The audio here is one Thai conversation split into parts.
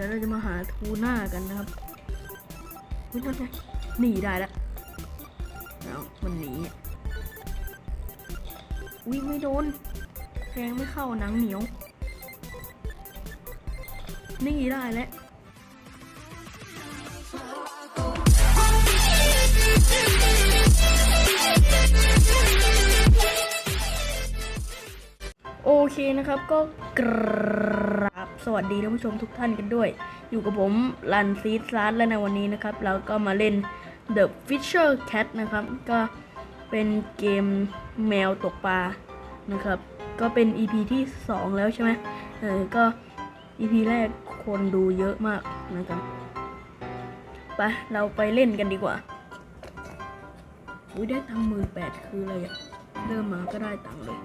ดี๋ยวเราจะมาหาทูน่ากันนะครับเฮ้ยนั่นไงหนีได้แล้วเอามันหนีอะอุ้ยไม่โดนแทงไม่เข้าหนังเหนียวหนีได้แล้วโอเคนะครับก็กร สวัสดีท่านผู้ชมทุกท่านกันด้วย อยู่กับผมลันซีซาร์และในวันนี้นะครับ เราก็มาเล่น The Fisher Cat นะครับ ก็เป็นเกมแมวตกปลานะครับ ก็เป็น EP ที่ 2 แล้วใช่ไหมเออก็ EP แรกคนดูเยอะมากนะครับไปเราไปเล่นกันดีกว่าอุ้ยได้ตังหมื่นแปดคืออะไรอะเริ่มมาก็ได้ตังเลย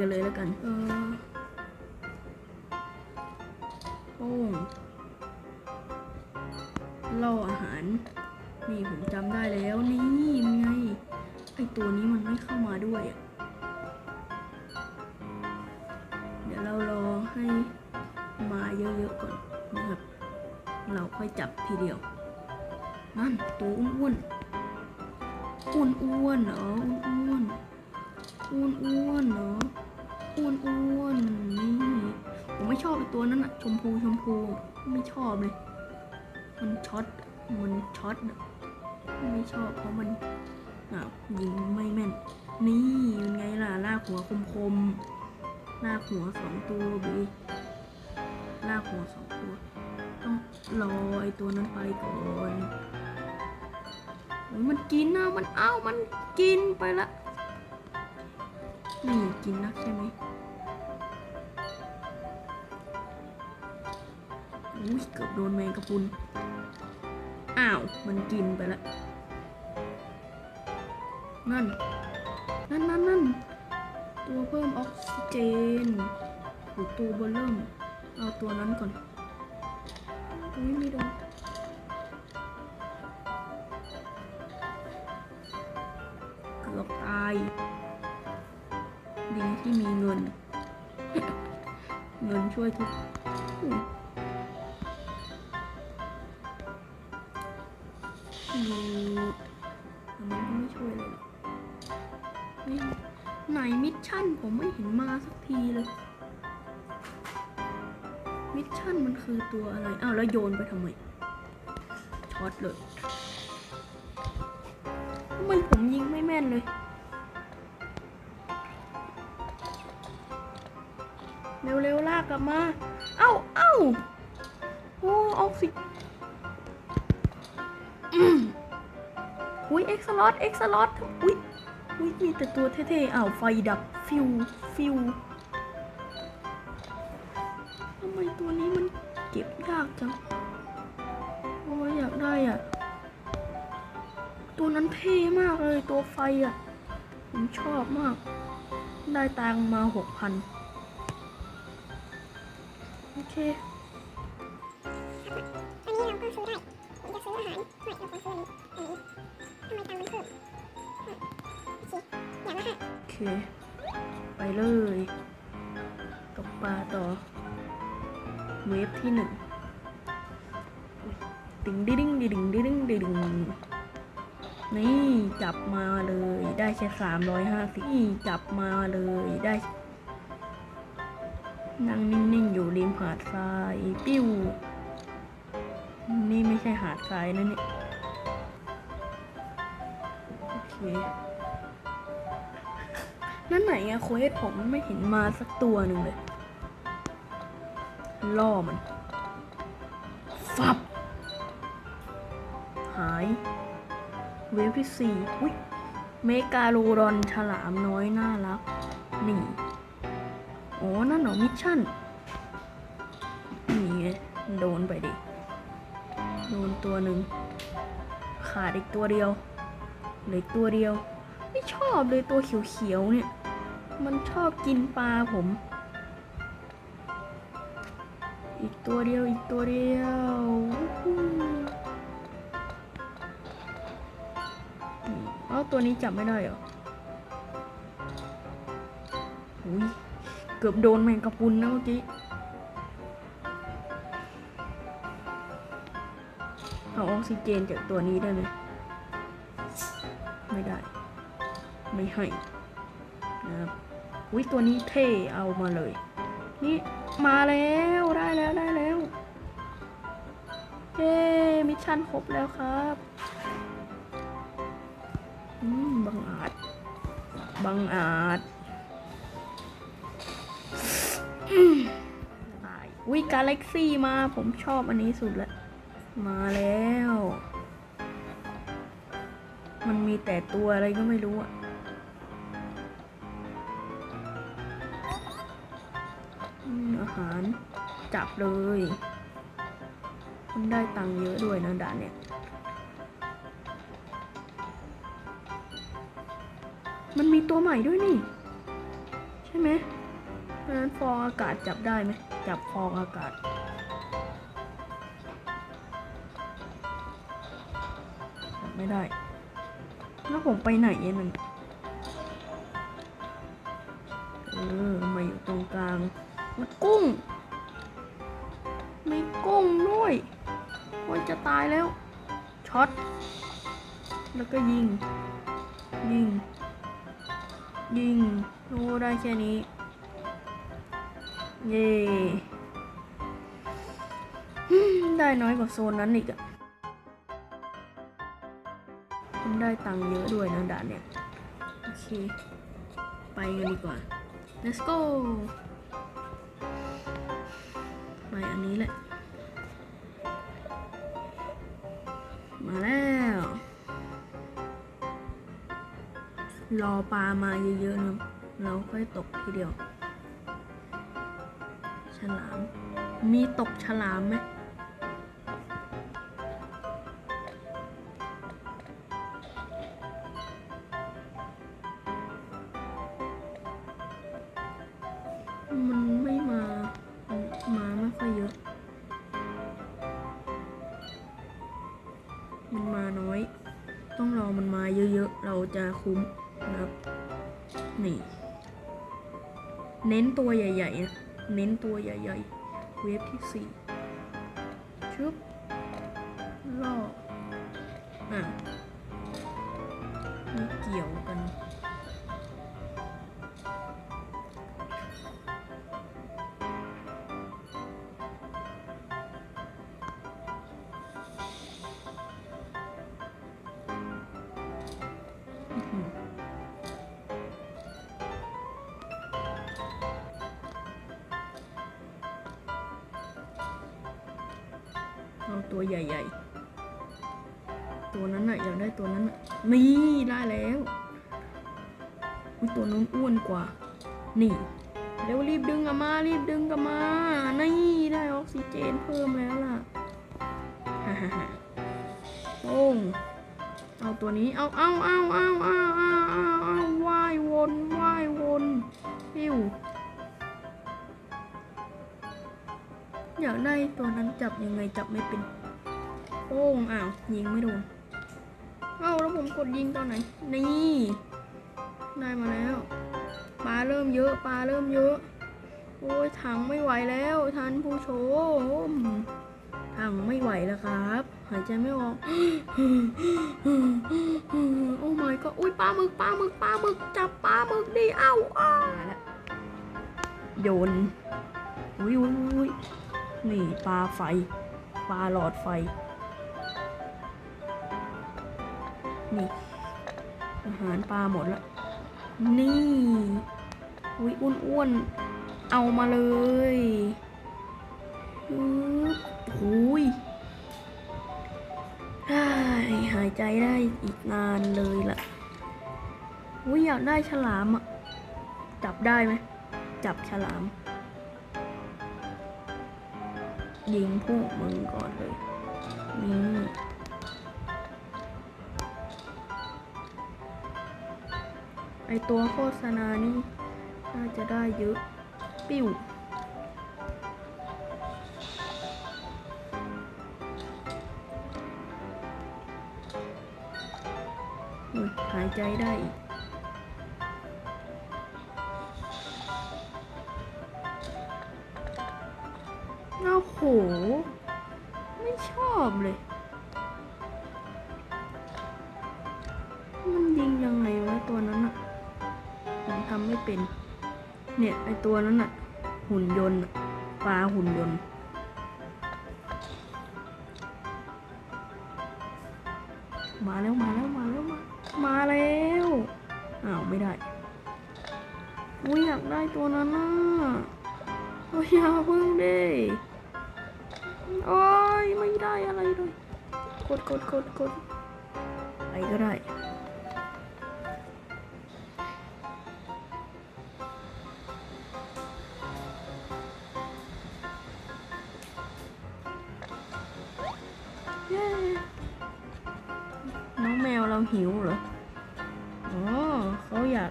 กันเลยแล้วกัน เออโป้เล่าอาหาร นี่ผมจำได้แล้วนี่ไงไอตัวนี้มันไม่เข้ามาด้วยอะเดี๋ยวเรารอให้มาเยอะๆก่อนนะครับ เราค่อยจับทีเดียวนั่นตัวอ้วนๆอ้วนเหรออ้วนๆ อ้วนอ้วนๆเหรออ้วนอ้วนๆนี่ผมไม่ชอบตัวนั้นอะชมพูชมพูไม่ชอบเลย มันช็อตมันช็อตไม่ชอบเพราะมันอ้าวยิงไม่แม่น นี่เป็นไงล่ะลากหัวคมคมลากหัวสองตัวบีลากหัวสองตัว ต้องรอไอตัวนั้นไปก่อนมันกินนะมันเอ้ามันกินไปละ กินนักใช่ไหมอุ้ยเกือบโดนแมงกะพรุน อ้าว มันกินไปแล้ว นั่น นั่นนั่นนั่นตัวเพิ่มออกซิเจนหรือตัวเบอลเริ่ม เอาตัวนั้นก่อนอุ้ยไม่โดนเกือบตาย ดีที่มีเงิน เงินช่วยทุกมันก็ไม่ช่วยเลยหรอกเฮ้ยไหนมิชชั่นผมไม่เห็นมาสักทีเลย มิชชั่นมันคือตัวอะไร อ้าว แล้วโยนไปทำไม ช็อตเลย ทำไมผมยิงไม่แม่นเลย เร็วๆลากกลับมา เอ้าเอ้าโอ้ออกซิอุ้ยเอ็กซ์ลอตเอ็กซ์ลอตอุ้ยอุ้ยมีแต่ตัวเท่ๆอ้าวไฟดับฟิวฟิวทำไมตัวนี้มันเก็บยากจังโอ้ยอยากได้อะ ตัวนั้นเท่มากเลยตัวไฟอะ ผมชอบมาก ได้ตังมาหกพัน เคอันนี้เราก็ซื้อได้ ผมจะซื้ออาหารไม่เราก็ซื้ออันนี้อันนี้ทำไมตังค์มันเพิ่มอะโอเคอย่างละห้าโอเค ไปเลย ตกปลาต่อ เวฟที่หนึ่งติงดิดิงดิดิงดิดิงดิดิงนี่จับมาเลยได้แค่สามร้อยห้าสิบจับมาเลยได้ นั่งนิ่งๆ อยู่ริมหาดทรายปิ้ว นี่ไม่ใช่หาดทรายนะนี่ โอเค นั่นไหนอะโคเอสผมไม่เห็นมาสักตัวหนึ่งเลย ล่อมัน ฟับ หาย เวฟที่สี่อุ้ยเมกาโลรอนฉลามน้อยน่ารัก นี่ โอ้นั่นหรอ มิชชั่น นี่โดนไปดิ โดนตัวหนึ่ง ขาดอีกตัวเดียว เหลืตัวเดียว ไม่ชอบเลยตัวเขียวๆเนี่ย มันชอบกินปลาผม อีกตัวเดียว อีกตัวเดียวเอ้าตัวนี้จับไม่ได้เหรอ อุ้ย เกือบโดนแมงกะพรุนนะเมื่อกี้เอาออกซิเจนจากตัวนี้ได้ไหมไม่ได้ ไม่ให้นะครับอุ้ยตัวนี้เท่เอามาเลย นี่มาแล้วได้แล้วได้แล้วเย้มิชชั่นครบแล้วครับอืมบังอาจบังอาจ อืมตายอุ้ยกาแล็กซี่มาผมชอบอันนี้สุดละมาแล้ว มันมีแต่ตัวอะไรก็ไม่รู้อะอืมอาหารจับเลย มันได้ตังค์เยอะด้วยนะด่านเนี่ย มันมีตัวใหม่ด้วยนี่ ใช่ไหม เพราะฉะนั้นฟองอากาศจับได้ไหมจับฟองอากาศ จับไม่ได้ แล้วผมไปไหนเนี่ยมันเออมาอยู่ตรงกลางมันกุ้ง มีกุ้งด้วยโอ้ยจะตายแล้วช็อตแล้วก็ยิง ยิง ยิงโอ้ได้แค่นี้ เย่ได้น้อยกว่าโซนนั้นอีกอะมันได้ตังค์เยอะด้วยนะด่านเนี่ย โอเค ไปกันดีกว่า let's go ไปอันนี้แหละ มาแล้ว รอปลามาเยอะๆนะเราค่อยตกทีเดียว ลาม มีตกฉลามไหมมันไม่มามาไม่ค่อยเยอะ มันมาน้อย ต้องรอมันมาเยอะๆ เราจะคุ้มนะครับ นี่ เน้นตัวใหญ่ๆนะ เน้นตัวใหญ่ๆ เวฟที่สี่ชึบล่ออะม่เกี่ยวกัน เอาตัวใหญ่ ๆ ตัวนั้นอะอยากได้ตัวนั้นอะนี่ได้แล้วตัวนู้นอ้วนกว่า นี่เร็วรีบดึงกับมา รีบดึงกับมา นี่ได้ออกซิเจนเพิ่มแล้วล่ะฮ่าฮ่าฮ่าโป้งเอาตัวนี้ เอาเอาเอาเอาเอาเอาเอาว่ายวนว่ายวน อิว อยากได้ตัวนั้นจับยังไงจับไม่เป็นโป้งอ้าวยิงไม่โดนเอ้าแล้วผมกดยิงตอนไหน นี่ได้มาแล้วปลาเริ่มเยอะปลาเริ่มเยอะ โอ้ยถังไม่ไหวแล้วท่านผู้ชมถังไม่ไหวแล้วครับ หายใจไม่ออก โอ้ my god อุ้ยปลาหมึกปลาหมึกปลาหมึกจับปลาหมึกดิเอ้าอ้าวโยนอุ้ยอุ้ยอุ้ย นี่ปลาไฟ ปลาหลอดไฟ นี่อาหารปลาหมดละ นี่อุ้ยอ้วนๆ เอามาเลยอือหุยหายใจได้อีกนานเลยล่ะอุ้ยอยากได้ฉลามอะ จับได้ไหม จับฉลาม ยิงพวกมึงก่อนเลยนี่ไอตัวโฆษณานี่น่าจะได้เยอะ ปิ้วหายใจได้อีก ไม่ชอบเลย มันยิงยังไงวะตัวนั้นอะผมทำไม่เป็น เนี่ยไอตัวนั้นอะหุ่นยนต์ปลาหุ่นยนต์มาแล้วมาแล้วมาแล้วมามาแล้วอ้าวไม่ได้อุ้ยอยากได้ตัวนั้นน่ะโอ้ยอย่าเพิ่งดิ โอ้ยไม่ได้อะไรเลยกดกดกดกดอะไปก็ได้เน้องแมวเราหิวเหรอ อ๋อเขาอยาก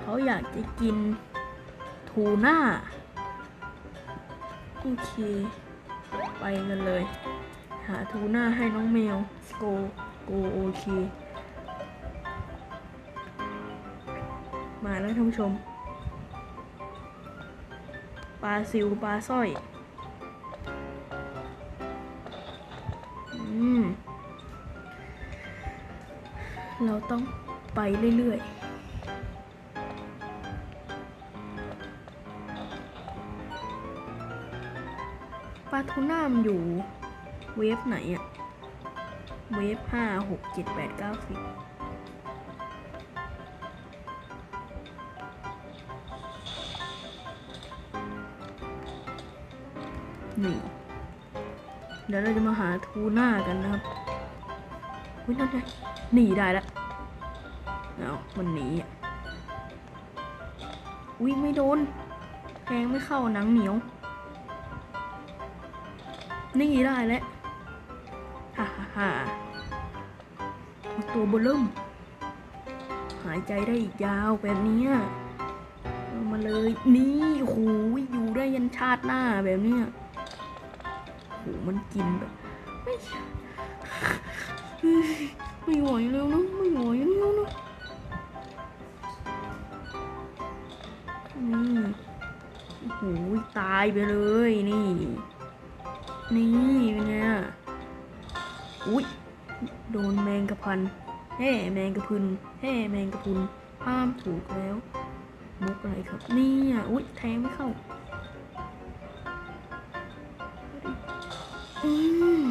เขาอยากจะกินทูน่า โอเค กันเลย หาทูน่าให้น้องแมวโกโกโอเคมาแล้วท่านผู้ชม ปลาซิวปลาสร้อยอืมเราต้องไปเรื่อยๆาทูน่ามันอยู่ เวฟไหนอะเวฟห้าหกเจ็ดแปดเก้าสิบนี่เดี๋ยวเราจะมาหาทูน่ากันนะครับอุ้ยนั่นไงหนีได้แล้วเอามันหนีอะอุ้ยไม่โดนแทงไม่เข้าหนังเหนียว นี่ได้แล้วฮ่าฮ่าฮ่าตัวเบลิ่มหายใจได้อีกยาวแบบเนี้ยมาเลยนี่โหอยู่ได้ยันชาติหน้าแบบเนี้ยโหมันกินแบบไม่ไม่ไหวแล้วนะไม่ไหวแล้วนะนี่โหตายไปเลยนี่ นี่เป็นไงอะอุ้ยโดนแมงกระพันแห่แมงกระพุนแห่แมงกระพุนห้ามถูกแล้วมุกอะไรครับนี่อะอุ้ยแทงไม่เข้าอืม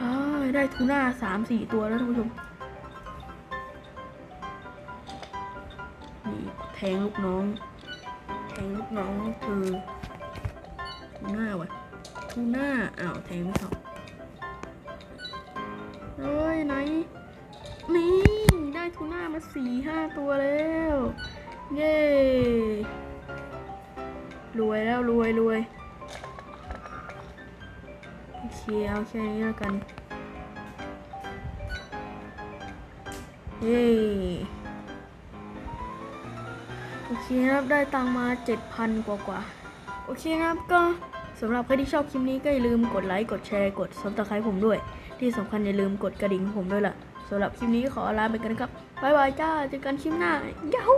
อ้าได้ทูน่าสามสี่ตัวแล้วท่านผู้ชมนี่แทงลูกน้อง แทงลูกน้องคือทูน่าว่ะ ทูน่าอ้าวแทงไม่เข้าเฮ้ยไหน นี่ ได้ทูน่ามาสี่ห้าตัวแล้ว เย้รวยแล้วรวยรวยโอเคเอาแค่นี้แล้วกัน เย้โอเคครับ ได้ตังมา 7,000 กว่ากว่า โอเคครับก็ สำหรับใครที่ชอบคลิปนี้ก็อย่าลืมกดไลค์กดแชร์กดซับสไครต์ผมด้วย ที่สำคัญอย่าลืมกดกระดิ่งผมด้วยล่ะสำหรับคลิปนี้ขอลาไปกันนะครับ บ๊ายบายจ้า เจอกันคลิปหน้า ยาฮู